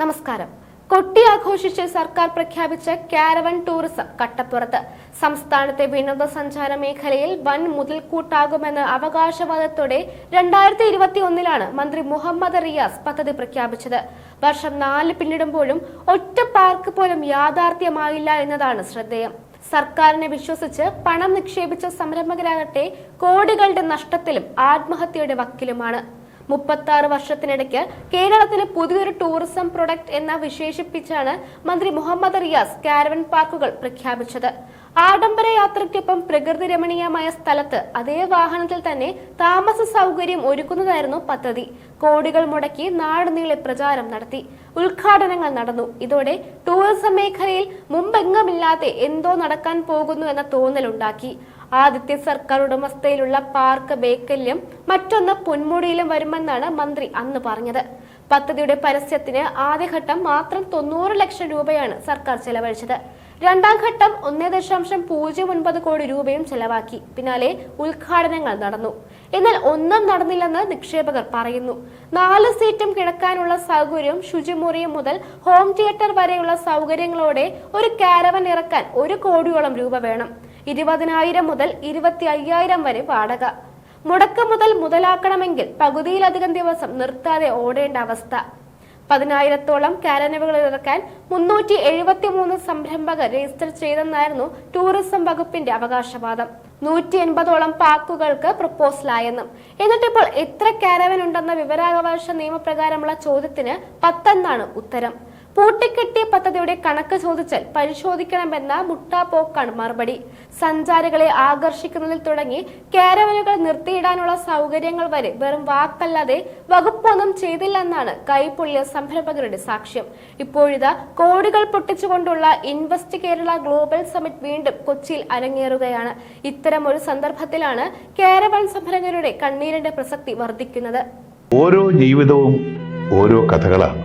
നമസ്കാരം. കൊട്ടി ആഘോഷിച്ച് സർക്കാർ പ്രഖ്യാപിച്ച കാരവൻ ടൂറിസം കട്ടപ്പുറത്ത്. സംസ്ഥാനത്തെ വിനോദസഞ്ചാര മേഖലയിൽ വൻ മുതൽക്കൂട്ടാകുമെന്ന അവകാശവാദത്തോടെ രണ്ടായിരത്തി ഇരുപത്തി ഒന്നിലാണ് മന്ത്രി മുഹമ്മദ് റിയാസ് പദ്ധതി പ്രഖ്യാപിച്ചത്. വർഷം നാല് പിന്നിടുമ്പോഴും ഒറ്റ പാർക്ക് പോലും യാഥാർത്ഥ്യമായില്ല എന്നതാണ് ശ്രദ്ധേയം. സർക്കാരിനെ വിശ്വസിച്ച് പണം നിക്ഷേപിച്ച സംരംഭകരാകട്ടെ കോടികളുടെ നഷ്ടത്തിലും ആത്മഹത്യയുടെ വക്കിലുമാണ്. മുപ്പത്തി ആറ് വർഷത്തിനിടയ്ക്ക് കേരളത്തിന് പുതിയൊരു ടൂറിസം പ്രൊഡക്റ്റ് എന്ന വിശേഷിപ്പിച്ചാണ് മന്ത്രി മുഹമ്മദ് റിയാസ് കാരവൻ പാർക്കുകൾ പ്രഖ്യാപിച്ചത്. ആഡംബര യാത്രയ്ക്കൊപ്പം പ്രകൃതി രമണീയമായ സ്ഥലത്ത് അതേ വാഹനത്തിൽ തന്നെ താമസ സൗകര്യം ഒരുക്കുന്നതായിരുന്നു പദ്ധതി. കോടികൾ മുടക്കി നാടുനീളെ പ്രചാരം നടത്തി. ഉദ്ഘാടനങ്ങൾ നടന്നു. ഇതോടെ ടൂറിസം മേഖലയിൽ മുമ്പെങ്ങുമില്ലാതെ എന്തോ നടക്കാൻ പോകുന്നു എന്ന തോന്നലുണ്ടാക്കി. ആദ്യത്തെ സർക്കാർ ഉടമസ്ഥയിലുള്ള പാർക്ക് ബേക്കലിലും മറ്റൊന്ന് പൊന്മുടിയിലും വരുമെന്നാണ് മന്ത്രി അന്ന് പറഞ്ഞത്. പദ്ധതിയുടെ പരസ്യത്തിന് ആദ്യഘട്ടം മാത്രം തൊണ്ണൂറ് ലക്ഷം രൂപയാണ് സർക്കാർ ചെലവഴിച്ചത്. രണ്ടാം ഘട്ടം ഒന്നേ ദശാംശം പൂജ്യം ഒൻപത് കോടി രൂപയും ചെലവാക്കി. പിന്നാലെ ഉദ്ഘാടനങ്ങൾ നടന്നു. എന്നാൽ ഒന്നും നടന്നില്ലെന്ന് നിക്ഷേപകർ പറയുന്നു. നാല് സീറ്റും കിടക്കാനുള്ള സൗകര്യം ശുചിമുറിയും മുതൽ ഹോം തിയേറ്റർ വരെയുള്ള സൗകര്യങ്ങളോടെ ഒരു കാരവൻ ഇറക്കാൻ ഒരു കോടിയോളം രൂപ വേണം. ഇരുപതിനായിരം മുതൽ ഇരുപത്തി അയ്യായിരം വരെ വാടക. മുടക്ക് മുതൽ മുതലാക്കണമെങ്കിൽ പകുതിയിലധികം ദിവസം നിർത്താതെ ഓടേണ്ട അവസ്ഥ. പതിനായിരത്തോളം കാരനവുകൾ ഇറക്കാൻ മുന്നൂറ്റി എഴുപത്തി മൂന്ന് സംരംഭകർ രജിസ്റ്റർ ചെയ്തെന്നായിരുന്നു ടൂറിസം വകുപ്പിന്റെ അവകാശവാദം. നൂറ്റി എൺപതോളം പാക്കുകൾക്ക് പ്രപ്പോസലായെന്നും എന്നിട്ടിപ്പോൾ എത്ര കാരവൻ ഉണ്ടെന്ന വിവരാവകാശ നിയമപ്രകാരമുള്ള ചോദ്യത്തിന് പത്തെന്നാണ് ഉത്തരം. പൂട്ടിക്കെട്ടിയ പദ്ധതിയുടെ കണക്ക് ചോദിച്ചാൽ പരിശോധിക്കണമെന്ന മുട്ടാപ്പോക്കാണ് മറുപടി. സഞ്ചാരികളെ ആകർഷിക്കുന്നതിൽ തുടങ്ങി കാരവനുകൾ നിർത്തിയിടാനുള്ള സൗകര്യങ്ങൾ വരെ വെറും വാക്കല്ലാതെ വകുപ്പൊന്നും ചെയ്തില്ലെന്നാണ് കൈപ്പൊള്ളിയ സംരംഭകരുടെ സാക്ഷ്യം. ഇപ്പോഴിതാ കോടികൾ പൊട്ടിച്ചുകൊണ്ടുള്ള ഇൻവെസ്റ്റ് കേരള ഗ്ലോബൽ സമിറ്റ് വീണ്ടും കൊച്ചിയിൽ അരങ്ങേറുകയാണ്. ഇത്തരം ഒരു സന്ദർഭത്തിലാണ് കേരവൻ സംരംഭകരുടെ കണ്ണീരിന്റെ പ്രസക്തി വർദ്ധിക്കുന്നത്. ഓരോ ജീവിതവും ഓരോ കഥകളാണ്.